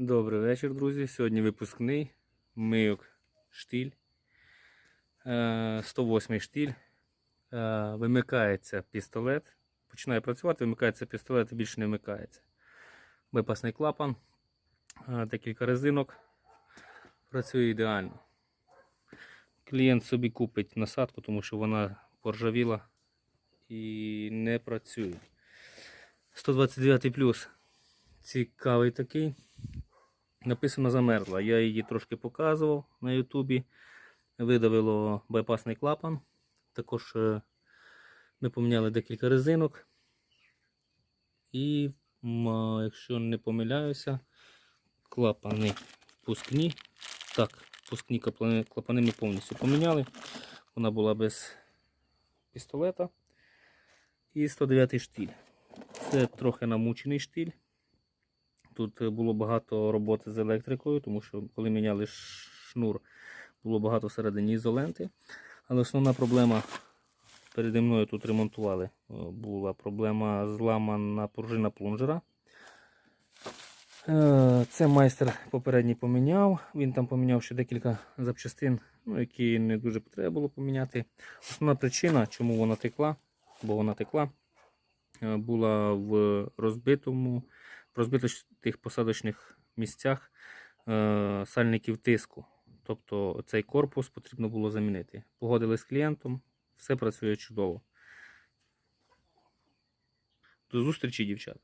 Добрий вечір, друзі. Сьогодні випускний мийок штиль. Е, 108 штиль. Е, Вимикається пістолет. Починає працювати, вимикається пістолет і більше не вмикається. Випасний клапан, е, декілька резинок. Працює ідеально. Клієнт собі купить насадку, тому що вона поржавіла і не працює. 129 плюс. Цікавий такий. Написано замерзла. Я її трошки показував на Ютубі. Видавило байпасний клапан. Також е, ми поміняли декілька резинок. І, якщо не помиляюся, клапани впускні. Так, впускні клапани, клапани ми повністю поміняли. Вона була без пістолета. І 109 штиль. Це трохи намучений штиль. Тут е, було багато роботи з електрикою, тому що коли міняли шнур, було багато всередині ізоленти. Але основна проблема переді мною тут ремонтували. е, Була проблема зламана пружина плунжера. Е, Це майстер попередній поміняв. Він там поміняв ще декілька запчастин, ну, які не дуже треба було поміняти. Основна причина, чому вона текла, бо вона текла, була в розбитому в розбитих посадочних місцях е, сальників тиску. Тобто цей корпус потрібно було замінити. Погодили з клієнтом, все працює чудово. До зустрічі, дівчата.